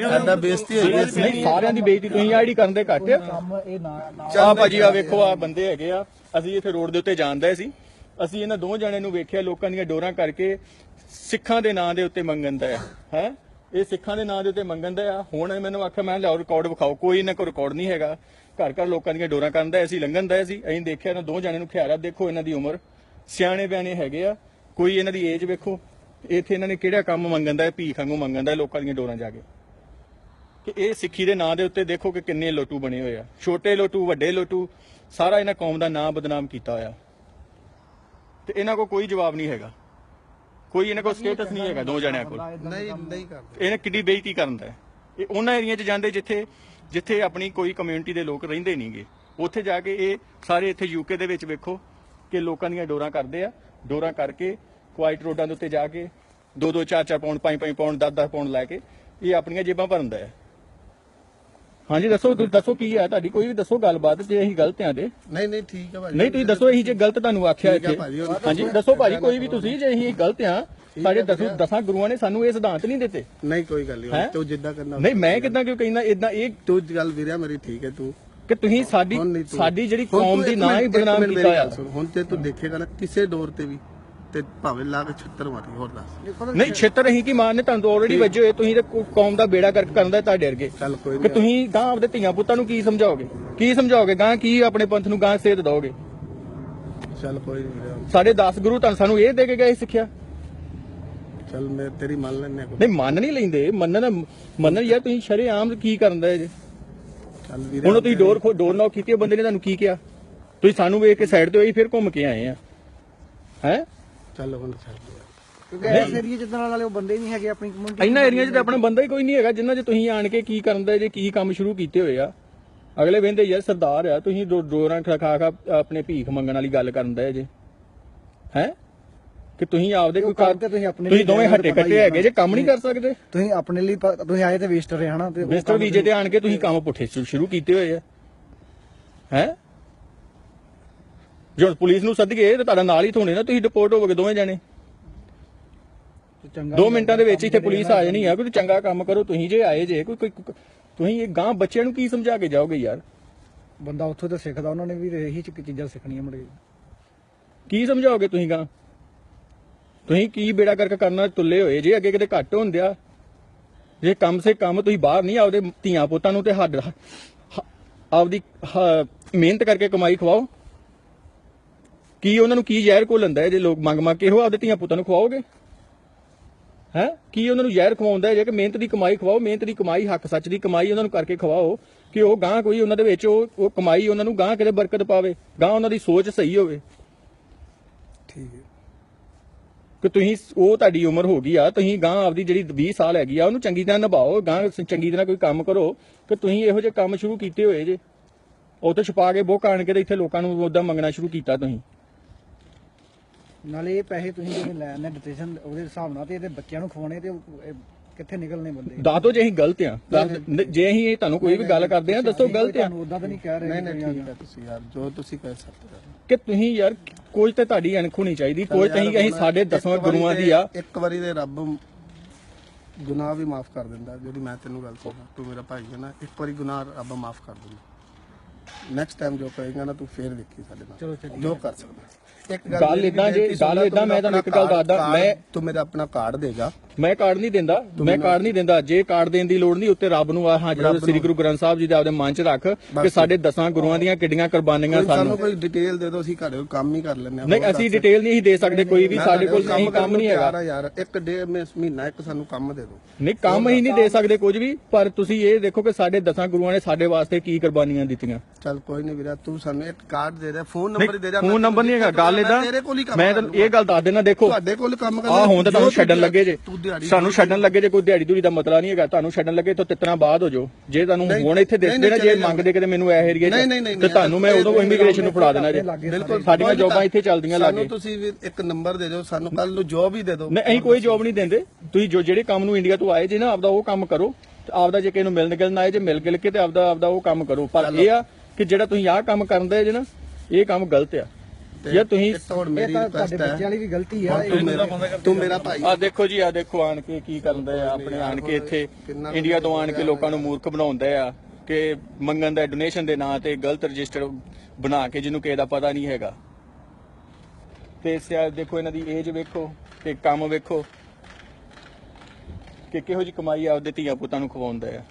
ਸਾਡਾ ਬੇਇੱਜ਼ਤੀ ਹੋਈ ਹੈ। ਨਹੀਂ ਸਾਰਿਆਂ ਦੀ ਬੇਇੱਜ਼ਤੀ ਤੁਸੀਂ ਆਈਡੀ ਕਰਨ ਦੇ ਘੱਟ ਆ। ਭਾਜੀ ਆ ਵੇਖੋ ਆ ਬੰਦੇ ਹੈਗੇ ਆ। ਅਸੀਂ ਇੱਥੇ ਰੋਡ ਦੇ ਉੱਤੇ ਜਾਂਦੇ ਸੀ। ਅਸੀਂ ਇਹਨਾਂ ਦੋ ਜਣਿਆਂ ਨੂੰ ਵੇਖਿਆ ਲੋਕਾਂ ਦੀਆਂ ਡੋਰਾਂ ਕਰਕੇ ਸਿੱਖਾਂ ਦੇ ਨਾਂ ਦੇ ਉੱਤੇ ਮੰਗਣ ਦਾ ਹੈ ਹੈ? ਇਹ ਸਿੱਖਾਂ ਦੇ ਨਾਂ ਦੇ ਉੱਤੇ ਮੰਗਣ ਦਾ ਆ। ਹੁਣ ਮੈਨੂੰ ਆਖਿਆ ਮੈਂ ਲਿਆਓ ਰਿਕਾਰਡ ਵਿਖਾਓ। ਕੋਈ ਇਹਨਾਂ ਕੋਲ ਰਿਕਾਰਡ ਨਹੀਂ ਹੈਗਾ। ਘਰ ਘਰ ਲੋਕਾਂ ਦੀਆਂ ਡੋਰਾਂ ਕਰਨ ਦਾ ਅਸੀਂ ਲੰਘਣ ਦਾ ਸੀ। ਅਸੀਂ ਦੇਖਿਆ ਇਹਨਾਂ ਦੋ ਜਣਿਆਂ ਨੂੰ ਖਿਆਰਾ ਦੇਖੋ ਇਹਨਾਂ ਦੀ ਉਮਰ। ਸਿਆਣੇ ਬਿਆਣੇ ਹੈਗੇ ਆ। ਕੋਈ ਇਹਨਾਂ ਦੀ ਏਜ ਵੇਖੋ। ਇੱਥੇ ਇਹਨਾਂ ਨੇ ਕਿਹੜਾ ਕੰਮ ਮੰਗਣ ਦਾ ਹੈ ਭੀਖ ਵਾਂਗੂ ਮੰਗਣ ਦਾ ਲੋਕਾਂ ਦੀਆਂ ਡੋਰਾਂ ਜਾ ਕੇ। ਕਿ ਇਹ ਸਿੱਖੀ ਦੇ ਨਾਂ ਦੇ ਉੱਤੇ ਦੇਖੋ ਕਿ ਕਿੰਨੇ ਲੋਟੂ ਬਣੇ ਹੋਏ ਆ। ਛੋਟੇ ਲੋਟੂ, ਵੱਡੇ ਲੋਟੂ, ਸਾਰਾ ਇਹਨਾਂ ਕੌਮ ਦਾ ਨਾਂ ਬਦਨਾਮ ਕੀਤਾ ਹੋਇਆ। ਤੇ ਇਹਨਾਂ ਕੋਲ ਕੋਈ ਜਵਾਬ ਨਹੀਂ ਹੈਗਾ। ਕੋਈ ਇਹਨਾਂ ਕੋਲ ਸਟੇਟਸ ਨਹੀਂ ਹੈਗਾ ਦੋ ਜਣਿਆਂ ਕੋਲ। ਨਹੀਂ ਨਹੀਂ ਕਰਦੇ ਇਹਨੇ ਕਿੱਡੀ ਬੇਇੱਜ਼ਤੀ ਕਰਨ ਦਾ ਹੈ। ਇਹ ਉਹਨਾਂ ਏਰੀਆ 'ਚ ਜਾਂਦੇ ਜਿੱਥੇ ਜਿੱਥੇ ਆਪਣੀ ਕੋਈ ਕਮਿਊਨਿਟੀ ਦੇ ਲੋਕ ਰਹਿੰਦੇ ਨਹੀਂਗੇ ਉੱਥੇ ਜਾ ਕੇ ਇਹ ਸਾਰੇ ਇੱਥੇ ਯੂਕੇ ਦੇ ਵਿੱਚ ਵੇਖੋ ਕਿ ਲੋਕਾਂ ਦੀਆਂ ਡੋਰਾਂ ਕਰਦੇ ਆ। ਡੋਰਾਂ ਕਰਕੇ ਕੁਆਇਟ ਰੋਡਾਂ ਦੇ ਉੱਤੇ ਜਾ ਕੇ 2-2 4-4 ਪਾਉਂਡ 5-5 ਪਾਉਂਡ 10-10 ਪਾਉਣ ਲੈ ਕੇ ਇਹ ਆਪਣੀਆਂ ਜੇਬਾਂ ਭਰਦਾ ਹੈ। ਹਾਂਜੀ ਦੱਸੋ ਤੁਸੀਂ ਦੱਸੋ ਕੀ ਹੈ ਤੁਹਾਡੀ? ਕੋਈ ਵੀ ਦੱਸੋ ਗੱਲਬਾਤ ਜੇ ਅਸੀਂ ਗਲਤ ਆਂ ਤੇ। ਨਹੀਂ ਨਹੀਂ ਠੀਕ ਹੈ ਭਾਜੀ। ਨਹੀਂ ਤੁਸੀਂ ਦੱਸੋ ਅਸੀਂ ਜੇ ਗਲਤ ਤੁਹਾਨੂੰ ਆਖਿਆ ਠੀਕ ਹੈ ਇੱਥੇ। ਭਾਜੀ, ਉਹ- ਹਾਂਜੀ ਦੱਸੋ ਭਾਜੀ ਕੋਈ ਵੀ ਤੁਸੀਂ ਜੇ ਅਸੀਂ ਗਲਤ ਆਂ ਸਾਡੇ ਦਸੋਂ ਦਸਾਂ ਗੁਰੂਆਂ ਨੇ ਸਾਨੂੰ ਇਹ ਸਿਧਾਂਤ ਨਹੀਂ ਦਿੱਤੇ। ਨਹੀਂ ਕੋਈ ਗੱਲ ਨਹੀਂ ਹੈਂ? ਤੂੰ ਜਿੱਦਾਂ ਕਰਨਾ ਨਹੀਂ ਮੈਂ ਕਿਦਾਂ ਕਿਉਂ ਕਹਿੰਦਾ ਇਦਾਂ ਇਹ ਤੂੰ ਗੱਲ ਵੀਰਿਆ ਮੇਰੀ ਠੀਕ ਹੈ ਤੂੰ। ਕਿ ਤੁਸੀਂ ਸਾਡੀ ਹੁਣ ਨਹੀਂ ਤੂੰ- ਸਾਡੀ ਜਿਹੜੀ ਹੁਣ ਕੌਮ ਦੀ ਇੱਕ ਨਾਂ ਹੀ ਮਿੰਟ- ਇੱਕ ਬਦਨਾਮ ਮਿੰਟ ਕੀਤਾ ਆ। ਸੁਣ, ਹੁਣ ਤੇ ਤੂੰ ਦੇਖੇਗਾ ਨਾ ਕਿਸੇ ਡੋਰ ਤੇ ਵੀ ਤੇ ਭਾਵੇਂ ਲਾ ਕੇ 76 ਮਾਰੀ ਹੋਰ ਦੱਸ। ਨਹੀਂ ਛੇਤਰ ਅਸੀਂ ਕੀ ਮਾਰਨੇ? ਤੁਹਾਨੂੰ ਆਲਰੇਡੀ ਵੱਜੇ ਹੋਏ ਤੁਸੀਂ ਤੇ ਕੌ- ਕੌਮ ਦਾ ਬੇੜਾ ਕਰਕੇ ਕਰਨ ਦਾ ਤੁਹਾਡੇ ਵਰਗੇ ਚੱਲ ਕੋਈ ਕਿ ਨਹੀਂ ਤੁਸੀਂ ਗਾਂ ਆਪਦੇ ਧੀਆਂ ਪੁੱਤਾਂ ਨੂੰ ਕੀ ਸਮਝਾਓਗੇ? ਕੀ ਸਮਝਾਓਗੇ? ਗਾਂ ਕੀ ਆਪਣੇ ਪੰਥ ਨੂੰ ਗਾਂ ਸੇਧ ਦੋਗੇ ਚੱਲ ਕੋਈ ਨਹੀਂ ਸਾਡੇ 10 ਗੁਰੂ ਤੁਹਾਨੂੰ ਸਾਨੂੰ ਇਹ ਦੇ ਕੇ ਗਏ ਸਿੱਖਿਆ। ਚੱਲ ਮੈਂ ਤੇਰੀ ਮੰਨ ਲੈਨੇ ਨਹੀਂ ਮੰਨ ਨਹੀਂ ਲੈਂਦੇ। ਮੰਨਣ ਮੰਨਣ ਯਾਰ ਤੁਸੀਂ ਸ਼ਰੇਆਮ ਕੀ ਕਰਨ ਦਾ ਜੇ ਚੱਲ ਵੀਰੇ ਹੁਣ ਤੁਸੀਂ ਡੋਰ ਖੋ- ਡੋਰ ਨੌਕ ਕੀਤੀ ਬੰਦੇ ਨੇ ਤੁਹਾਨੂੰ ਕੀ ਕਿਹਾ? ਤੁਸੀਂ ਸਾਨੂੰ ਵੇਖ ਕੇ ਸਾਈਡ ਤੇ ਹੋਈ ਫਿਰ ਘੁੰਮ ਕੇ ਆਏ ਆ। ਹੈ? ਚੱਲ ਹੁਣ ਛੱਡ ਦੇ। ਕਿਉਂਕਿ ਇਸ ਏਰੀਏ ਚ ਨਾਲ ਵਾਲੇ ਉਹ ਬੰਦੇ ਨਹੀਂ ਹੈਗੇ ਆਪਣੀ ਕਮਿਊਨਿਟੀ ਇੰਨਾ ਏਰੀਆ 'ਚ ਤਾਂ ਆਪਣਾ ਬੰਦਾ ਹੀ ਕੋਈ ਨਹੀਂ ਹੈਗਾ ਜਿੰਨਾ 'ਚ ਤੁਸੀਂ ਆਣ ਕੇ ਕੀ ਕਰਨ ਦਾ ਜੇ ਕੀ ਕੰਮ ਸ਼ੁਰੂ ਕੀਤੇ ਹੋਏ ਆ। ਅਗਲੇ ਵੇਂਦੇ ਯਾਰ ਸਰਦਾਰ ਆ ਤੁਸੀਂ ਡੋ- ਡੋਰਾਂ ਖਾ ਖਾ ਖਾ ਆਪਣੇ ਭੀਖ ਮੰਗਣ ਵਾਲੀ ਗੱਲ ਕਰਨ ਦਾ ਜੇ। ਹੈ? ਕਿ ਤੁਸੀਂ ਆਪਦੇ ਕੋਈ ਕੰਮ ਕੰਮ ਤੇ ਤੁਸੀਂ ਆਪਣੇ ਤੁਸੀਂ ਲਈ ਦੋਵੇਂ ਜਾਣਾ ਹੱਟੇ ਪਤਾ ਹੀ ਕੱਟੇ ਆ। ਹੈਗੇ ਜੇ ਕੰਮ ਨਹੀਂ ਕਰ ਸਕਦੇ। ਤੁਸੀਂ ਆਪਣੇ ਲਈ ਪ- ਤੁਸੀਂ ਆਏ ਤੇ ਵੇਸਟਰ ਰਹੇ ਹਨਾ? ਤੇ ਉਹ ਮਿਸਟਰ ਕੰਮ ਵੀਜੇ ਤੇ ਆਣ ਕੇ ਤੁਸੀਂ ਕੰਮ ਪੁੱਠੇ ਸ਼ੁ- ਸ਼ੁਰੂ ਕੀਤੇ ਹੋਏ ਆ। ਹੈ? ਜੋ ਪੁਲਿਸ ਨੂੰ ਸੱਦ ਗਏ ਤੇ ਤੁਹਾਡਾ ਨਾਲ ਹੀ ਥੋਣੇ ਨਾ ਤੁਸੀਂ ਡਿਪੋਰਟ ਹੋਵੋਗੇ ਦੋਵੇਂ ਜਣੇ। ਚੰਗਾ ਦੋ ਮਿੰਟਾਂ ਦੇ ਵਿੱਚ ਇੱਥੇ ਪੁਲਿਸ ਆ ਜਾਣੀ ਆ ਕੋਈ ਚੰਗਾ ਕੰਮ ਕਰੋ ਤੁਸੀਂ ਜੇ ਆਏ ਜੇ ਕੋਈ ਕੋਈ ਤੁਸੀਂ ਇਹ ਗਾਂ ਬੱਚਿਆਂ ਨੂੰ ਕੀ ਸਮਝਾ ਕੇ ਜਾਓਗੇ ਯਾਰ? ਬੰਦਾ ਉੱਥੋਂ ਤਾਂ ਸਿੱਖਦਾ ਉਹਨਾਂ ਨੇ ਵੀ ਇਹੀ ਚ ਚੀਜ਼ਾਂ ਸਿੱਖਣੀਆਂ ਮੁੰਡੇ ਕੀ। ਸਮਝਾਓਗੇ ਤੁਸੀਂ ਗਾਂ ਤੁਸੀਂ ਕੀ ਬੇੜਾ ਕਰਕੇ ਕਰਨਾ ਤੁੱਲੇ ਹੋਏ ਜੇ ਅੱਗੇ ਕਿਤੇ ਘੱਟ ਹੁੰਦਿਆ ਜੇ ਕੰਮ ਸੇ ਕੰਮ ਤੁਸੀਂ ਬਾਹਰ ਨਹੀਂ ਆਉਦੇ ਧੀਆਂ ਪੁੱਤਾਂ ਨੂੰ ਤੇ ਹੱਡ ਹ- ਆਪਦੀ ਹ- ਮਿਹਨਤ ਕਰਕੇ ਕਮਾਈ ਖਵਾਓ। ਕੀ ਉਹਨਾਂ ਨੂੰ ਕੀ ਜ਼ਹਿਰ ਘੋਲੰਦਾ ਹੈ ਜੇ ਲੋਕ ਮੰਗ ਮੰਗ ਕੇ ਉਹ ਆਪਦੇ ਧੀਆਂ ਪੁੱਤਾਂ ਨੂੰ ਖਵਾਓਗੇ? ਹੈ? ਕੀ ਉਹਨਾਂ ਨੂੰ ਜ਼ਹਿਰ ਖਵਾਉਂਦਾ ਹੈ ਜੇ ਕਿ ਮਿਹਨਤ ਦੀ ਕਮਾਈ ਖਵਾਓ ਮਿਹਨਤ ਦੀ ਕਮਾਈ ਹੱਕ ਸੱਚ ਦੀ ਕਮਾਈ ਉਹਨਾਂ ਨੂੰ ਕਰਕੇ ਖਵਾਓ ਕਿ ਉਹ ਗਾਂ ਕੋਈ ਉਹਨਾਂ ਦੇ ਵਿੱਚ ਉਹ ਉਹ ਕਮਾਈ ਉਹਨਾਂ ਨੂੰ ਗਾਂ ਕਿਤੇ ਬਰਕਤ ਪਾਵੇ ਗਾਂ ਉਹਨਾਂ ਦੀ ਸੋਚ ਸਹੀ ਹੋਵੇ। ਠੀਕ ਹੈ। ਕਿ ਤੁਸੀਂ ਉਹ ਤੁਹਾਡੀ ਉਮਰ ਹੋ ਗਈ ਆ ਤੁਸੀਂ ਗਾਂ ਆਪਦੀ ਜਿਹੜੀ 20 ਸਾਲ ਹੈਗੀ ਆ ਉਹਨੂੰ ਚੰਗੀ ਤਰ੍ਹਾਂ ਨਿਭਾਓ ਗਾਂ ਚੰਗੀ ਤਰ੍ਹਾਂ ਕੋਈ ਕੰਮ ਕਰੋ ਕਿ ਤੁਸੀਂ ਇਹੋ ਜਿਹੇ ਕੰਮ ਸ਼ੁਰੂ ਕੀਤੇ ਹੋਏ ਜੇ। ਉਹ ਤੇ ਛੁਪਾ ਕੇ ਬੁੱਕ ਆਣ ਕੇ ਤੇ ਇੱਥੇ ਲੋਕਾਂ ਨੂੰ ਉਦਾਂ ਮੰਗਣਾ ਸ਼ੁਰੂ ਕੀਤਾ ਤੁਸੀਂ। ਨਾਲੇ ਇਹ ਪੈਸੇ ਤੁਸੀਂ ਜਿਹੜੇ ਲੈਣੇ ਡਿਟੇਸ਼ਨ ਉਹਦੇ ਹਿਸਾਬ ਨਾਲ ਤੇ ਇਹਦੇ ਬੱਚਿਆਂ ਨੂੰ ਖਵਾਉਣੇ ਤੇ ਉਹ- ਇਹ ਕਿੱਥੇ ਨਿਕਲਨੇ ਬੰਦੇ? ਦੱਸ ਦਿਓ ਜੇ ਅਸੀਂ ਗਲਤ ਆ। ਜੇ ਅਸੀਂ ਇਹ ਤੁਹਾਨੂੰ ਕੋਈ ਵੀ ਗੱਲ ਕਰਦੇ ਆ ਦੱਸੋ ਗਲਤ ਆ। ਤੁਹਾਨੂੰ ਉਦਾਂ ਤਾਂ ਨਹੀਂ ਕਹਿ ਰਹੇ ਨਹੀਂ ਨਹੀਂ ਠੀਕ ਹੈ ਤੁਸੀਂ ਯਾਰ ਜੋ ਤੁਸੀਂ ਕਹਿ ਸਕਦੇ ਹੋ। ਕਿ ਤੁਸੀਂ ਯਾਰ ਕੋਈ ਤੇ ਤੁਹਾਡੀ ਅਣਖ ਹੋਣੀ ਚਾਹੀਦੀ ਕੋਈ ਤੁਸੀਂ ਅਸੀਂ ਸਾਡੇ ਇੱਕ ਦਸਵਾਂ ਵਾਰੀ ਗੁਰੂਆਂ ਤੇ- ਦੀ ਆ। ਇੱਕ ਵਾਰੀ ਦੇ ਰੱਬ ਗੁਨਾਹ ਵੀ ਮਾਫ ਕਰ ਦਿੰਦਾ ਜਿਹੜੀ ਮੈਂ ਤੈਨੂੰ ਗੱਲ ਕਹਾਂ ਤੂੰ ਮੇਰਾ ਭਾਈ ਹੈ ਨਾ ਇੱਕ ਵਾਰੀ ਗੁਨਾਹ ਰੱਬ ਮਾਫ ਕਰ ਦਿੰਦਾ। ਨੈਕਸਟ ਟਾਈਮ ਜੋ ਕਹੇਗਾ ਨਾ ਤੂੰ ਫੇਰ ਦੇਖੀ ਸਾਡੇ ਨਾਲ। ਚਲੋ। ਜੋ ਕਰ ਸਕਦਾ। ਇੱਕ ਗੱਲ ਏਦਾਂ ਜੇ- ਗੱਲ ਤੂੰ ਮੈਂ ਤੁਹਾਨੂੰ ਇੱਕ ਗੱਲ ਦੱਸਦਾ, ਮੈਂ- ਤੂੰ ਮੇਰਾ ਆਪਣਾ ਕਾਰਡ ਦੇਗਾ ਮੈਂ ਕਾਰਡ ਨਹੀਂ ਦਿੰਦਾ ਮੈਂ ਕਾਰਡ ਨਹੀਂ ਦਿੰਦਾ। ਜੇ ਕਾਰਡ ਦੇਣ ਦੀ ਲੋੜ ਨਹੀਂ ਉੱਤੇ ਰੱਬ ਨੂੰ ਆ ਹਾਂ ਜਿਹੜਾ ਸ੍ਰੀ ਗੁਰੂ ਗ੍ਰੰਥ ਸਾਹਿਬ ਜੀ ਦੇ ਆਪਦੇ ਮਨ 'ਚ ਰੱਖ ਕਿ ਸਾਡੇ ਦਸਾਂ ਗੁਰੂਆਂ ਦੀਆਂ ਕਿੱਡੀਆਂ ਕੁਰਬਾਨੀਆਂ ਕੋਈ ਸਾਨੂੰ ਸਾਨੂੰ। ਕੋਈ ਡਿਟੇਲ ਦੇ ਦਿਓ ਅਸੀਂ ਘਰੇ ਕੋਈ ਕੰਮ ਹੀ ਕਰ ਲੈਂਦੇ ਹਾਂ ਨਹੀਂ ਹੋਰ ਅਸੀਂ ਦੱਸ। ਡਿਟੇਲ ਨਹੀਂ ਦੇ ਸਕਦੇ ਕੋਈ ਵੀ ਮੈਂ ਸਾਡੇ ਕੋਲ ਨਹੀਂ ਕੰਮ ਨਹੀਂ ਹੈਗਾ। ਆ ਯਾਰ ਇੱਕ ਡੇ ਮਹੀਨਾ ਇੱਕ ਸਾਨੂੰ ਕੰਮ ਦੇ ਦਿਓ। ਨਹੀਂ ਕੰਮ ਹੀ ਨਹੀਂ ਦੇ ਸਕਦੇ ਕੁਝ ਵੀ ਪਰ ਤੁਸੀਂ ਇਹ ਦੇਖੋ ਕਿ ਸਾਡੇ ਦਸਾਂ ਗੁਰੂਆਂ ਨੇ ਸਾਡੇ ਵਾਸਤੇ ਕੀ ਕੁਰਬਾਨੀਆਂ ਦਿੱਤੀਆਂ। ਚੱਲ ਕੋਈ ਨਹੀਂ ਵੀਰਾ ਤੂੰ ਸਾਨੂੰ ਇੱਕ ਕਾਰਡ ਦੇ ਦੇ ਫੋਨ ਨੰਬਰ ਦੇ ਦੇ ਫੋਨ ਨੰਬਰ ਨਹੀਂ ਹੈਗਾ ਗੱਲ ਇਦਾਂ ਮੈਂ ਤੁਹਾਨੂੰ ਇਹ ਗੱਲ ਦੱਸ ਦੇਣਾ ਦੇਖੋ। ਤੁਹਾਡੇ ਕੋਲ ਕੰਮ ਕਰਨਾ ਆ ਹੁਣ ਤਾਂ ਤੁਹਾਨੂੰ ਛੱਡਣ ਲੱਗੇ ਜੇ। ਸਾਨੂੰ ਛੱਡਣ ਲੱਗੇ ਜੇ ਕੋਈ ਦਿਹਾੜੀ ਦੂਰੀ ਦਾ ਮਤਲਬ ਨਹੀਂ ਹੈਗਾ। ਤੁਹਾਨੂੰ ਛੱਡਣ ਲੱਗੇ ਤਾਂ ਤਿੱਤਣਾ ਬਾਅਦ ਹੋ ਜਾਓ। ਜੇ ਤੁਹਾਨੂੰ ਹੁਣ ਇੱਥੇ ਦੇਖਦੇ ਨਾ ਜੇ ਮੰਗਦੇ ਕਿਤੇ ਮੈਨੂੰ ਇਹ ਏਰੀਆ ਤੇ ਤੁਹਾਨੂੰ ਮੈਂ ਉਦੋਂ ਇਮੀਗ੍ਰੇਸ਼ਨ ਨੂੰ ਫੜਾ ਦੇਣਾ ਜੇ। ਬਿਲਕੁਲ ਸਾਡੀਆਂ ਜੌਬਾਂ ਇੱਥੇ ਚੱਲਦੀਆਂ ਸਾਨੂੰ ਲੱਗੇ। ਤੁਸੀਂ ਵੀ ਇੱਕ ਨੰਬਰ ਦੇ ਦਿਓ ਸਾਨੂੰ ਕੱਲ ਨੂੰ ਜੋਬ ਹੀ ਦੇ ਦਿਓ। ਨਹੀਂ ਅਸੀਂ ਕੋਈ ਜੌਬ ਨਹੀਂ ਦਿੰਦੇ। ਤੁਸੀਂ ਜੋ ਜਿਹੜੇ ਕੰਮ ਨੂੰ ਇੰਡੀਆ ਤੋਂ ਆਏ ਜੇ ਨਾ ਆਪਦਾ ਉਹ ਕੰਮ ਕਰੋ ਆਪਦਾ ਜੇ ਕਿਸੇ ਨੂੰ ਮਿਲਣ ਗਿਲਣ ਆਏ ਜੇ ਮਿਲ ਗਿਲ ਕੇ ਤੇ ਆਪਦਾ ਆਪਦਾ ਉਹ ਕੰਮ ਕਰੋ। ਪਰ ਇਹ ਆ ਕਿ ਜਿਹੜਾ ਤੁਸੀਂ ਆਹ ਕੰਮ ਕਰਦੇ ਜੇ ਨਾ ਇਹ ਕੰਮ ਗਲਤ ਆ। ਯਾਰ ਤੁਸੀਂ- ਮੇਰੀ ਹੈ। ਵਾਲੀ ਵੀ ਗਲਤੀ ਆ। ਤੂੰ ਮੇਰਾ ਤੂੰ ਮੇਰਾ ਭਾਈ ਆ ਦੇਖੋ ਜੀ ਆ ਦੇਖੋ ਆਣ ਕੇ ਕੀ ਕਰਦਾ ਆ ਆਪਣੇ ਆਣ ਕੇ ਇੱਥੇ ਇੰਡੀਆ ਤੋਂ ਆਣ ਕੇ ਲੋਕਾਂ ਨੂੰ ਮੂਰਖ ਬਣਾਉਂਦਾ ਆ ਕਿ ਮੰਗਣ ਦਾ ਡੋਨੇਸ਼ਨ ਦੇ ਨਾਂ ਤੇ ਗਲਤ ਰਜਿਸਟਰ ਬਣਾ ਕੇ ਜਿਹਨੂੰ ਕਿਸੇ ਦਾ ਪਤਾ ਨਹੀਂ ਹੈਗਾ। ਤੇ ਸਿਆ ਦੇਖੋ ਇਹਨਾਂ ਦੀ ਏਜ ਵੇਖੋ ਤੇ ਕੰਮ ਵੇਖੋ ਕਿ ਕਿਹੋ ਜੀ ਕਮਾਈ ਆਪਦੇ ਧੀਆ ਪੁੱਤਾਂ ਨੂੰ ਖਵਾਉਂਦਾ ਆ।